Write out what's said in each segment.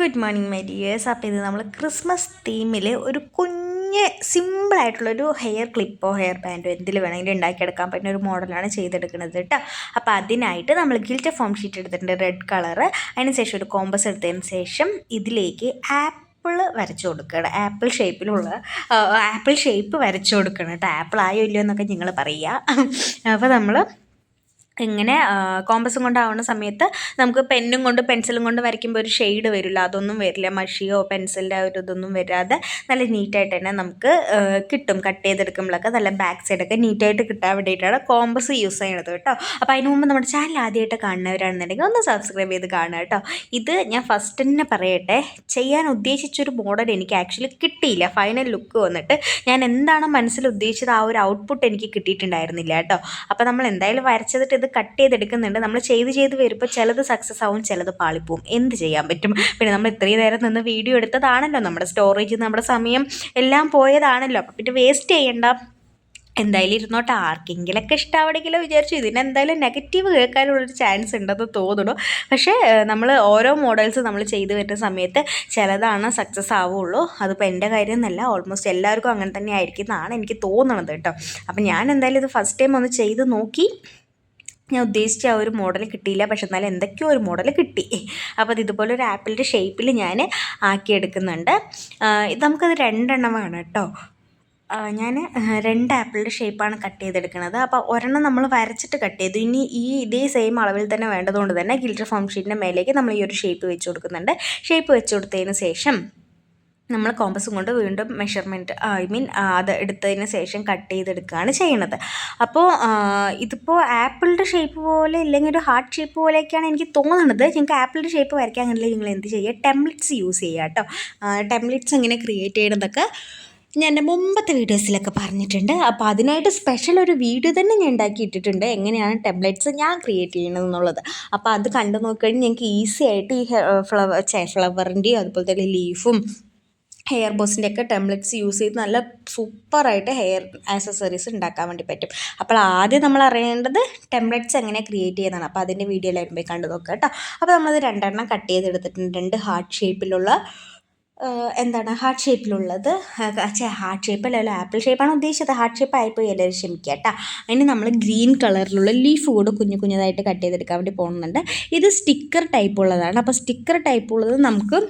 Good morning my dears. അപ്പോൾ ഇത് നമ്മൾ ക്രിസ്മസ് തീമിൽ ഒരു കുഞ്ഞ് സിമ്പിളായിട്ടുള്ളൊരു ഹെയർ ക്ലിപ്പോ ഹെയർ ബാൻഡോ എന്തിൽ വേണമെങ്കിലും ഉണ്ടാക്കിയെടുക്കാൻ പറ്റുന്ന ഒരു മോഡലാണ് ചെയ്തെടുക്കുന്നത് കേട്ടോ. അപ്പോൾ അതിനായിട്ട് നമ്മൾ ഗിൽറ്റ് ഫോം ഷീറ്റ് എടുത്തിട്ടുണ്ട് റെഡ് കളർ അതിന് ശേഷം ഒരു കോമ്പസ് എടുത്തതിന് ശേഷം ഇതിലേക്ക് ആപ്പ് ആപ്പിൾ വരച്ചു കൊടുക്കണം. ആപ്പിൾ ഷേപ്പിലുള്ള ആപ്പിൾ ഷേപ്പ് വരച്ചു കൊടുക്കണം കേട്ടോ. ആപ്പിൾ ആയോ ഇല്ലയോ എന്നൊക്കെ നിങ്ങൾ പറയുക അപ്പോൾ നമ്മൾ ഇങ്ങനെ കോമ്പസും കൊണ്ടാവുന്ന സമയത്ത് നമുക്ക് പെന്നും കൊണ്ട് പെൻസിലും കൊണ്ട് വരയ്ക്കുമ്പോൾ ഒരു ഷെയ്ഡ് വരില്ല. അതൊന്നും വരില്ല. മഷിയോ പെൻസിലിന്റെ ഒരു ഇതൊന്നും വരാതെ നല്ല നീറ്റായിട്ട് തന്നെ നമുക്ക് കിട്ടും. കട്ട് ചെയ്തെടുക്കുമ്പോഴൊക്കെ നല്ല ബാക്ക് സൈഡൊക്കെ നീറ്റായിട്ട് കിട്ടാൻ വേണ്ടിയിട്ടാണ് കോമ്പസ് യൂസ് ചെയ്യണത് കേട്ടോ. അപ്പോൾ അതിന് മുമ്പ് നമ്മുടെ ചാനൽ ആദ്യമായിട്ട് കാണുന്നവരാണെന്നുണ്ടെങ്കിൽ ഒന്ന് സബ്സ്ക്രൈബ് ചെയ്ത് കാണുക കേട്ടോ. ഇത് ഞാൻ ഫസ്റ്റ് തന്നെ പറയട്ടെ. ചെയ്യാൻ ഉദ്ദേശിച്ചൊരു മോഡൽ എനിക്ക് ആക്ച്വലി കിട്ടിയില്ല. ഫൈനൽ ലുക്ക് വന്നിട്ട് ഞാൻ എന്താണ് മനസ്സിൽ ഉദ്ദേശിച്ചത്? ആ ഒരു ഔട്ട്പുട്ട് എനിക്ക് കിട്ടിയിട്ടുണ്ടായിരുന്നില്ല കേട്ടോ. അപ്പോൾ നമ്മൾ എന്തായാലും വരച്ചതിട്ട് ഇത് കട്ട് ചെയ്തെടുക്കുന്നുണ്ട്. നമ്മൾ ചെയ്ത് ചെയ്ത് വരുമ്പോൾ ചിലത് സക്സസ് ആവും ചിലത് പാളിപ്പോവും. എന്ത് ചെയ്യാൻ പറ്റും? പിന്നെ നമ്മൾ ഇത്രയും നേരം നിന്ന് വീഡിയോ എടുത്തതാണല്ലോ നമ്മുടെ സ്റ്റോറേജ് നമ്മുടെ സമയം എല്ലാം പോയതാണല്ലോ. അപ്പം പിന്നെ വേസ്റ്റ് ചെയ്യണ്ട. എന്തായാലും ഇരുന്നോട്ടെ. ആർക്കെങ്കിലൊക്കെ ഇഷ്ടമാവണമെങ്കിലോ വിചാരിച്ചു. ഇതിനെന്തായാലും നെഗറ്റീവ് കേൾക്കാനുള്ളൊരു ചാൻസ് ഉണ്ടെന്ന് തോന്നുന്നു. പക്ഷേ നമ്മൾ ഓരോ മോഡൽസ് നമ്മൾ ചെയ്തു വരുന്ന സമയത്ത് ചിലതാണ് സക്സസ് ആവുള്ളൂ. അതിപ്പോൾ എന്റെ കാര്യം എന്നല്ല ഓൾമോസ്റ്റ് എല്ലാവർക്കും അങ്ങനെ തന്നെ ആയിരിക്കും എന്നാണ് എനിക്ക് തോന്നണത് കേട്ടോ. അപ്പം ഞാൻ എന്തായാലും ഇത് ഫസ്റ്റ് ടൈം ഒന്ന് ചെയ്ത് നോക്കി. ഞാൻ ഉദ്ദേശിച്ച ആ ഒരു മോഡൽ കിട്ടിയില്ല. പക്ഷെ എന്നാലും എന്തൊക്കെയോ ഒരു മോഡൽ കിട്ടി. അപ്പോൾ അത് ഇതുപോലെ ഒരു ആപ്പിളിന്റെ ഷേപ്പിൽ ഞാൻ ആക്കിയെടുക്കുന്നുണ്ട്. നമുക്കത് രണ്ടെണ്ണം വേണം കേട്ടോ ഞാൻ രണ്ട് ആപ്പിളിന്റെ ഷേപ്പാണ് കട്ട് ചെയ്തെടുക്കുന്നത്. അപ്പോൾ ഒരെണ്ണം നമ്മൾ വരച്ചിട്ട് കട്ട് ചെയ്തു. ഇനി ഈ ഇതേ സെയിം അളവിൽ തന്നെ വേണ്ടതുകൊണ്ട് തന്നെ ഗിൽറ്റർ ഫോം ഷീറ്റിന്റെ മേലേക്ക് നമ്മൾ ഈ ഒരു ഷേപ്പ് വെച്ച് കൊടുക്കുന്നുണ്ട്. ഷേപ്പ് വെച്ച് കൊടുത്തതിന് ശേഷം നമ്മൾ കോമ്പസും കൊണ്ട് വീണ്ടും മെഷർമെന്റ് ഐ മീൻ അത് എടുത്തതിന് ശേഷം കട്ട് ചെയ്തെടുക്കുകയാണ് ചെയ്യുന്നത്. അപ്പോൾ ഇതിപ്പോൾ ആപ്പിളിന്റെ ഷേപ്പ് പോലെ ഇല്ലെങ്കിൽ ഒരു ഹാർട്ട് ഷേപ്പ് പോലെയൊക്കെയാണ് എനിക്ക് തോന്നുന്നത്. നിങ്ങൾക്ക് ആപ്പിളിന്റെ ഷേപ്പ് വരയ്ക്കാൻ കണ്ടില്ല നിങ്ങൾ എന്ത് ചെയ്യുക? ടെംപ്ലിറ്റ്സ് യൂസ് ചെയ്യുക കേട്ടോ. ടെംപ്ലിറ്റ്സ് എങ്ങനെ ക്രിയേറ്റ് ചെയ്യണതൊക്കെ ഞാൻ എന്റെ മുമ്പത്തെ വീഡിയോസിലൊക്കെ പറഞ്ഞിട്ടുണ്ട്. അപ്പോൾ അതിനായിട്ട് സ്പെഷ്യൽ ഒരു വീഡിയോ തന്നെ ഞാൻ ഉണ്ടാക്കി ഇട്ടിട്ടുണ്ട്. എങ്ങനെയാണ് ടെംപ്ലേറ്റ്സ് ഞാൻ ക്രിയേറ്റ് ചെയ്യണത് എന്നുള്ളത്. അപ്പോൾ അത് കണ്ടു നോക്കുകയാണെങ്കിൽ ഞങ്ങൾക്ക് ഈസി ആയിട്ട് ഈ ഫ്ലവർ ഫ്ലവറിന്റെയും അതുപോലെ തന്നെ ലീഫും ഹെയർ ബോസിന്റെയൊക്കെ ടെംപ്ലെറ്റ്സ് യൂസ് ചെയ്ത് നല്ല സൂപ്പറായിട്ട് ഹെയർ ആക്സസറീസ് ഉണ്ടാക്കാൻ വേണ്ടി പറ്റും. അപ്പോൾ ആദ്യം നമ്മൾ അറിയേണ്ടത് ടെംപ്ലെറ്റ്സ് എങ്ങനെ ക്രിയേറ്റ് ചെയ്യുന്നതാണ്. അപ്പോൾ അതിന്റെ വീഡിയോ എല്ലാവരും പോയി കണ്ടു നോക്കുക കേട്ടോ. അപ്പോൾ നമ്മളത് രണ്ടെണ്ണം കട്ട് ചെയ്തെടുത്തിട്ടുണ്ട്. രണ്ട് ഹാർട്ട് ഷേപ്പിലുള്ള എന്താണ്? ഹാർട്ട് ഷേപ്പിലുള്ളത് ഹാർട്ട് ഷേപ്പ് അല്ലല്ലോ ആപ്പിൾ ഷേപ്പാണ് ഉദ്ദേശിച്ചത്. ഹാർട്ട് ഷേപ്പ് ആയിപ്പോയി. എല്ലാവരും ക്ഷമിക്കുക കേട്ടോ. അതിന് നമ്മൾ ഗ്രീൻ കളറിലുള്ള ലീഫ് കൂടെ കുഞ്ഞു കുഞ്ഞതായിട്ട് കട്ട് ചെയ്തെടുക്കാൻ വേണ്ടി പോകുന്നുണ്ട്. ഇത് സ്റ്റിക്കർ ടൈപ്പ് ഉള്ളതാണ്. അപ്പോൾ സ്റ്റിക്കർ ടൈപ്പ് ഉള്ളത് നമുക്ക്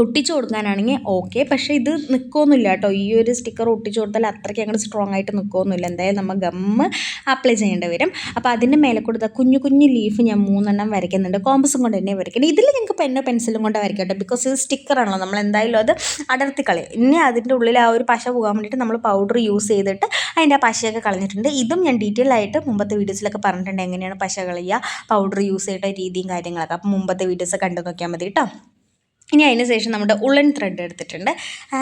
ഒട്ടിച്ചു കൊടുക്കാനാണെങ്കിൽ ഓക്കെ. പക്ഷേ ഇത് നിൽക്കുമൊന്നുമില്ല കേട്ടോ. ഈ ഒരു സ്റ്റിക്കർ ഒട്ടിച്ചു കൊടുത്താൽ അത്രയ്ക്ക് അങ്ങോട്ട് സ്ട്രോങ് ആയിട്ട് നിൽക്കുമൊന്നുമില്ല എന്തായാലും നമ്മൾ ഗമ്മ് അപ്ലൈ ചെയ്യേണ്ടി വരും. അപ്പോൾ അതിന്റെ മേലെ കൊടുത്ത കുഞ്ഞു കുഞ്ഞു ലീഫ് ഞാൻ മൂന്നെണ്ണം വരയ്ക്കുന്നുണ്ട്. കോമ്പസും കൊണ്ട് തന്നെ വരയ്ക്കണം. ഇതിൽ ഞങ്ങൾക്ക് പെന്നോ പെൻസിലും കൊണ്ട് വരയ്ക്കട്ടെ ബിക്കോസ് ഇത് സ്റ്റിക്കറാണല്ലോ നമ്മൾ എന്തായാലും അത് അടർത്തി കളയും. ഇനി അതിന്റെ ഉള്ളിൽ ആ ഒരു പശ പോകാൻ വേണ്ടിയിട്ട് നമ്മൾ പൗഡർ യൂസ് ചെയ്തിട്ട് അതിന്റെ ആ പശയൊക്കെ കളഞ്ഞിട്ടുണ്ട്. ഇതും ഞാൻ ഡീറ്റെയിൽ ആയിട്ട് മുമ്പത്തെ വീഡിയോസിലൊക്കെ പറഞ്ഞിട്ടുണ്ട് എങ്ങനെയാണ് പശ കളയുക പൗഡർ യൂസ് ചെയ്യേണ്ട രീതിയും കാര്യങ്ങളൊക്കെ. അപ്പോൾ മുമ്പത്തെ വീഡിയോസ് കണ്ടു നോക്കിയാൽ മതി കേട്ടോ. ഇനി അതിന് ശേഷം നമ്മുടെ ഉള്ളൻ ത്രെഡ് എടുത്തിട്ടുണ്ട്.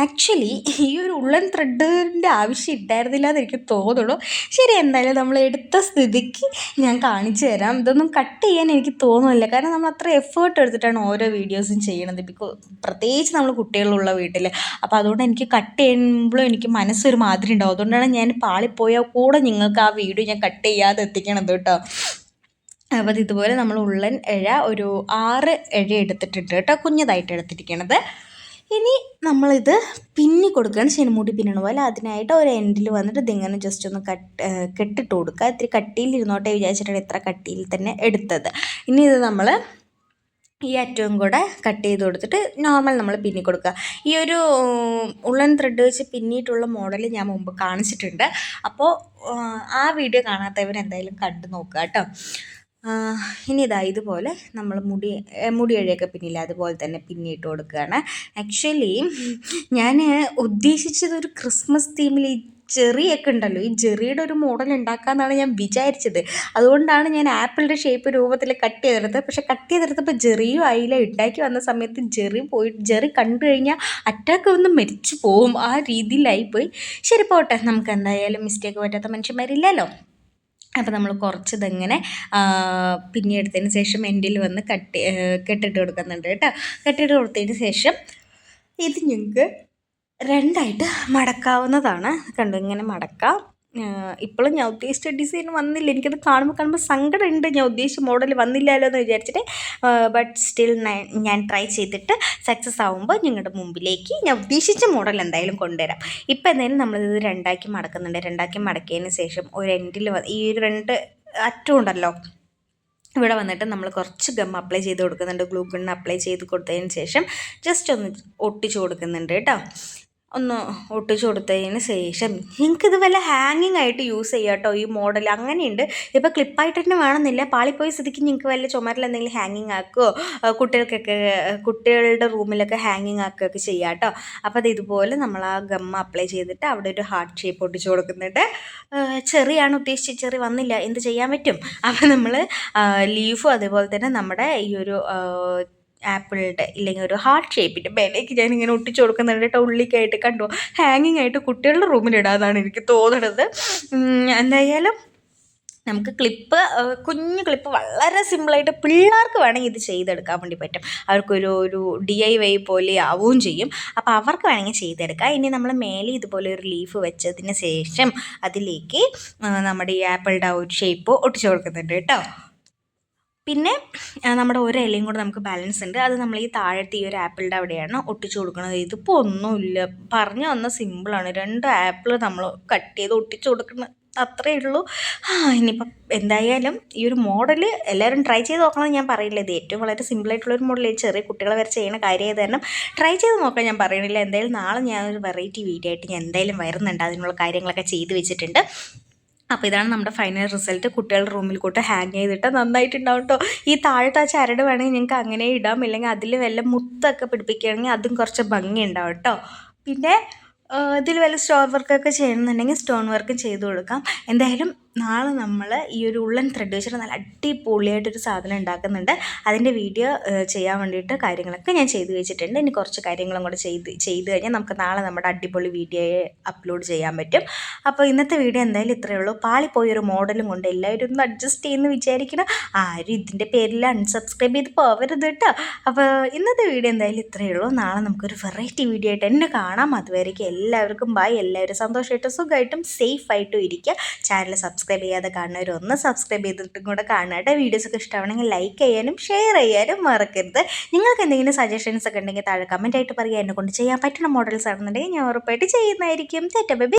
ആക്ച്വലി ഈ ഒരു ഉള്ളൻ ത്രെഡിന്റെ ആവശ്യം ഇട്ടായിരുന്നില്ല എന്ന് എനിക്ക് തോന്നുള്ളൂ ശരി എന്തായാലും നമ്മൾ എടുത്ത സ്ഥിതിക്ക് ഞാൻ കാണിച്ചു തരാം. ഇതൊന്നും കട്ട് ചെയ്യാൻ എനിക്ക് തോന്നുന്നില്ല. കാരണം നമ്മൾ അത്ര എഫേർട്ട് എടുത്തിട്ടാണ് ഓരോ വീഡിയോസും ചെയ്യണത്. ബിക്കോസ് പ്രത്യേകിച്ച് നമ്മൾ കുട്ടികളുള്ള വീട്ടിൽ അപ്പോൾ അതുകൊണ്ട് എനിക്ക് കട്ട് ചെയ്യുമ്പോഴും എനിക്ക് മനസ്സൊരു മാതിരി ഉണ്ടാവും. അതുകൊണ്ടാണ് ഞാൻ പാളിപ്പോയാൽ കൂടെ നിങ്ങൾക്ക് ആ വീഡിയോ ഞാൻ കട്ട് ചെയ്യാതെ എത്തിക്കണത് കേട്ടോ. അപ്പോൾ ഇതുപോലെ നമ്മൾ ഉള്ളൻ ഇഴ ഒരു ആറ് ഇഴ എടുത്തിട്ടുണ്ട് കേട്ടോ കുഞ്ഞതായിട്ട് എടുത്തിരിക്കണത്. ഇനി നമ്മളിത് പിന്നി കൊടുക്കുകയാണ് ശനിമൂടി പിന്നണ. പോലെ അതിനായിട്ട് ഒരു എൻഡിൽ വന്നിട്ട് ഇതിങ്ങനെ ജസ്റ്റ് ഒന്ന് കട്ട് കെട്ടിട്ട് കൊടുക്കുക. ഇത്തിരി കട്ടിയിൽ ഇരുന്നോട്ടെ വിചാരിച്ചിട്ടാണ് ഇത്ര കട്ടിയിൽ തന്നെ എടുത്തത്. ഇനി ഇത് നമ്മൾ ഈ അറ്റവും കൂടെ കട്ട് ചെയ്ത് കൊടുത്തിട്ട് നോർമൽ നമ്മൾ പിന്നി കൊടുക്കുക. ഈ ഒരു ഉള്ളൻ ത്രെഡ് വെച്ച് പിന്നിയിട്ടുള്ള മോഡൽ ഞാൻ മുമ്പ് കാണിച്ചിട്ടുണ്ട്. അപ്പോൾ ആ വീഡിയോ കാണാത്തവർ എന്തായാലും കണ്ടു നോക്കുക കേട്ടോ. ഇനി ഇതാ ഇതുപോലെ നമ്മൾ മുടി മുടി അഴിയൊക്കെ പിന്നില്ല അതുപോലെ തന്നെ പിന്നിട്ട് കൊടുക്കുകയാണ്. ആക്ച്വലി ഞാൻ ഉദ്ദേശിച്ചത് ഒരു ക്രിസ്മസ് തീമിൽ ചെറിയൊക്കെ ഉണ്ടല്ലോ ഈ ചെറിയുടെ ഒരു മോഡൽ ഉണ്ടാക്കാമെന്നാണ് ഞാൻ വിചാരിച്ചത്. അതുകൊണ്ടാണ് ഞാൻ ആപ്പിളിന്റെ ഷേപ്പ് രൂപത്തിൽ കട്ട് ചെയ്തെടുത്തത് പക്ഷേ കട്ട് ചെയ്തെടുത്തപ്പോൾ ജെറിയും ആയില്ല ഉണ്ടാക്കി വന്ന സമയത്ത് ജെറി പോയി ജെറി കണ്ടു കഴിഞ്ഞാൽ അറ്റാക്ക് വന്ന് മരിച്ചു പോവും. ആ രീതിയിലായിപ്പോയി. ശരി പോട്ടെ നമുക്ക് എന്തായാലും മിസ്റ്റേക്ക് പറ്റാത്ത മനുഷ്യന്മാരില്ലല്ലോ. അപ്പോൾ നമ്മൾ കുറച്ച് പിന്നെടുത്തതിന് ശേഷം എൻഡിൽ വന്ന് കട്ടി കെട്ടിട്ട് കൊടുക്കുന്നുണ്ട് കേട്ടോ. കെട്ടിട്ട് കൊടുത്തതിന് ശേഷം ഇത് ഞങ്ങൾക്ക് രണ്ടായിട്ട് മടക്കാവുന്നതാണ്. കണ്ടു ഇങ്ങനെ മടക്കാം. ഇപ്പോഴും ഞാൻ ഉദ്ദേശിച്ച ഡിസൈൻ വന്നില്ല. എനിക്കത് കാണുമ്പോൾ കാണുമ്പോൾ സങ്കടമുണ്ട്. ഞാൻ ഉദ്ദേശിച്ച മോഡൽ വന്നില്ലല്ലോ എന്ന് വിചാരിച്ചിട്ട്. ബട്ട് സ്റ്റിൽ ഞാൻ ട്രൈ ചെയ്തിട്ട് സക്സസ് ആവുമ്പോൾ നിങ്ങളുടെ മുമ്പിലേക്ക് ഞാൻ ഉദ്ദേശിച്ച മോഡൽ എന്തായാലും കൊണ്ടുവരാം. ഇപ്പോൾ എന്തായാലും നമ്മളിത് രണ്ടാക്കി മടക്കുന്നുണ്ട്. രണ്ടാക്കി മടക്കിയതിന് ശേഷം ഒരു എൻഡിൽ ഈ രണ്ട് അറ്റം ഉണ്ടല്ലോ. ഇവിടെ വന്നിട്ട് നമ്മൾ കുറച്ച് ഗം അപ്ലൈ ചെയ്ത് കൊടുക്കുന്നുണ്ട്. ഗ്ലൂ ഗണ്ണ് അപ്ലൈ ചെയ്ത് കൊടുത്തതിന് ശേഷം ജസ്റ്റ് ഒന്ന് ഒട്ടിച്ചു കൊടുക്കുന്നുണ്ട് കേട്ടോ. ഒന്ന് ഒട്ടിച്ചു കൊടുത്തതിന് ശേഷം നിങ്ങൾക്കിത് വല്ല ഹാങ്ങിങ് ആയിട്ട് യൂസ് ചെയ്യാം കേട്ടോ ഈ മോഡൽ അങ്ങനെയുണ്ട്. ഇപ്പോൾ ക്ലിപ്പായിട്ട് തന്നെ വേണമെന്നില്ല. പാളിപ്പോയി സ്ഥിതിക്ക് നിങ്ങൾക്ക് വല്ല ചുമരിൽ എന്തെങ്കിലും ഹാങ്ങിങ് ആക്കുകയോ കുട്ടികൾക്കൊക്കെ കുട്ടികളുടെ റൂമിലൊക്കെ ഹാങ്ങിങ് ആക്കുകയൊക്കെ ചെയ്യാം കേട്ടോ അപ്പോൾ അത് ഇതുപോലെ നമ്മൾ ആ ഗം അപ്ലൈ ചെയ്തിട്ട് അവിടെ ഒരു ഹാർട്ട് ഷേപ്പ് ഒട്ടിച്ചു കൊടുക്കുന്നുണ്ട്. ചെറിയാണ് ഉദ്ദേശിച്ച് ചെറി വന്നില്ല. എന്ത് ചെയ്യാൻ പറ്റും? അപ്പോൾ നമ്മൾ ലീഫും അതുപോലെ തന്നെ നമ്മുടെ ഈ ഒരു ആപ്പിളിന്റെ ഇല്ലെങ്കിൽ ഒരു ഹാർട്ട് ഷേപ്പിന്റെ മേലേക്ക് ഞാൻ ഇങ്ങനെ ഒട്ടിച്ചു കൊടുക്കുന്നുണ്ട് കേട്ടോ ഉള്ളിക്കായിട്ട് കണ്ടു? ഹാങ്ങിങ് ആയിട്ട് കുട്ടികളുടെ റൂമിലിടാന്നാണ് എനിക്ക് തോന്നുന്നത് എന്തായാലും നമുക്ക് ക്ലിപ്പ് കുഞ്ഞു ക്ലിപ്പ് വളരെ സിമ്പിളായിട്ട് പിള്ളേർക്ക് വേണമെങ്കിൽ ഇത് ചെയ്തെടുക്കാൻ വേണ്ടി പറ്റും. അവർക്കൊരു ഒരു ഡി ഐ വൈ പോലെ ആവുകയും ചെയ്യും. അപ്പോൾ അവർക്ക് വേണമെങ്കിൽ ചെയ്തെടുക്കാം. ഇനി നമ്മൾ മേലെ ഇതുപോലെ ഒരു ലീഫ് വെച്ചതിന് ശേഷം അതിലേക്ക് നമ്മുടെ ഈ ആപ്പിളുടെ ഒരു ഷേപ്പ് ഒട്ടിച്ചു കൊടുക്കുന്നുണ്ട് കേട്ടോ. പിന്നെ നമ്മുടെ ഒരു ഇലയും കൂടെ നമുക്ക് ബാലൻസ് ഉണ്ട്. അത് നമ്മൾ ഈ താഴത്തെ ഈ ഒരു ആപ്പിളിന്റെ അവിടെയാണ് ഒട്ടിച്ചു കൊടുക്കുന്നത്. ഇതിപ്പോൾ ഒന്നുമില്ല. പറഞ്ഞു വന്ന സിമ്പിളാണ് രണ്ട് ആപ്പിൾ നമ്മൾ കട്ട് ചെയ്ത് ഒട്ടിച്ചു കൊടുക്കുന്നത് അത്രയേ ഉള്ളൂ. ഇനിയിപ്പം എന്തായാലും ഈ ഒരു മോഡൽ എല്ലാവരും ട്രൈ ചെയ്ത് നോക്കണമെന്ന് ഞാൻ പറയില്ല ഇത് ഏറ്റവും വളരെ സിമ്പിളായിട്ടുള്ള ഒരു മോഡൽ ചെറിയ കുട്ടികളെ വരെ ചെയ്യുന്ന കാര്യമായത് കാരണം ട്രൈ ചെയ്ത് നോക്കാൻ ഞാൻ പറയണില്ല എന്തായാലും നാളെ ഞാനൊരു വെറൈറ്റി വീഡിയോ ആയിട്ട് ഞാൻ എന്തായാലും വരുന്നുണ്ട്. അതിനുള്ള കാര്യങ്ങളൊക്കെ ചെയ്ത് വെച്ചിട്ടുണ്ട്. അപ്പോൾ ഇതാണ് നമ്മുടെ ഫൈനൽ റിസൾട്ട് കുട്ടികളുടെ റൂമിൽ കൂട്ട് ഹാങ് ചെയ്തിട്ട് നന്നായിട്ടുണ്ടാവും കേട്ടോ ഈ താഴത്തെ ചരട് വേണമെങ്കിൽ ഞങ്ങൾക്ക് അങ്ങനെ ഇടാം. ഇല്ലെങ്കിൽ അതിൽ വല്ല മുത്തൊക്കെ പിടിപ്പിക്കുകയാണെങ്കിൽ അതും കുറച്ച് ഭംഗി ഉണ്ടാവും കേട്ടോ പിന്നെ ഇതിൽ വല്ല സ്റ്റോൺ വർക്കൊക്കെ ചെയ്യണമെന്നുണ്ടെങ്കിൽ സ്റ്റോൺ വർക്കും ചെയ്തു കൊടുക്കാം. എന്തായാലും നാളെ നമ്മൾ ഈ ഒരു ഉള്ളൻ ത്രെഡ് വെച്ചിട്ട് നല്ല അടിപൊളിയായിട്ടൊരു സാധനം ഉണ്ടാക്കുന്നുണ്ട്. അതിന്റെ വീഡിയോ ചെയ്യാൻ വേണ്ടിയിട്ട് കാര്യങ്ങളൊക്കെ ഞാൻ ചെയ്തു വെച്ചിട്ടുണ്ട്. ഇനി കുറച്ച് കാര്യങ്ങളും കൂടെ ചെയ്ത് ചെയ്ത് കഴിഞ്ഞാൽ നമുക്ക് നാളെ നമ്മുടെ അടിപൊളി വീഡിയോയെ അപ്ലോഡ് ചെയ്യാൻ പറ്റും. അപ്പോൾ ഇന്നത്തെ വീഡിയോ എന്തായാലും ഇത്രയേ ഉള്ളൂ. പാളിപ്പോയൊരു മോഡലും കൊണ്ട് എല്ലാവരും ഒന്ന് അഡ്ജസ്റ്റ് ചെയ്യുന്നു വിചാരിക്കണം. ആരും ഇതിന്റെ പേരിൽ അൺസബ്സ്ക്രൈബ് ചെയ്ത് പോവരുത് കേട്ടോ. അപ്പോൾ ഇന്നത്തെ വീഡിയോ എന്തായാലും ഇത്രയേ ഉള്ളൂ. നാളെ നമുക്കൊരു വെറൈറ്റി വീഡിയോ ആയിട്ട് എന്നെ കാണാം. അതുവരേക്കും എല്ലാവർക്കും ബൈ എല്ലാവരും സന്തോഷമായിട്ടും സുഖമായിട്ടും സേഫായിട്ടും ഇരിക്കുക. ചാനൽ സബ്സ്ക്രൈബ് സബ്സ്ക്രൈബ് ചെയ്യാതെ കാണുന്നവർ ഒന്ന് സബ്സ്ക്രൈബ് ചെയ്തിട്ടും കൂടെ കാണാട്ടെ വീഡിയോസൊക്കെ ഇഷ്ടമാണെങ്കിൽ ലൈക്ക് ചെയ്യാനും ഷെയർ ചെയ്യാനും മറക്കരുത്. നിങ്ങൾക്ക് എന്തെങ്കിലും സജഷൻസ് ഒക്കെ ഉണ്ടെങ്കിൽ താഴെ കമന്റായിട്ട് പറയുക എന്നെ കൊണ്ട് ചെയ്യാൻ പറ്റുന്ന മോഡൽസ് ആണെന്നുണ്ടെങ്കിൽ ഞാൻ ഉറപ്പായിട്ട് ചെയ്യുന്നതായിരിക്കും. തെറ്റ ബേബി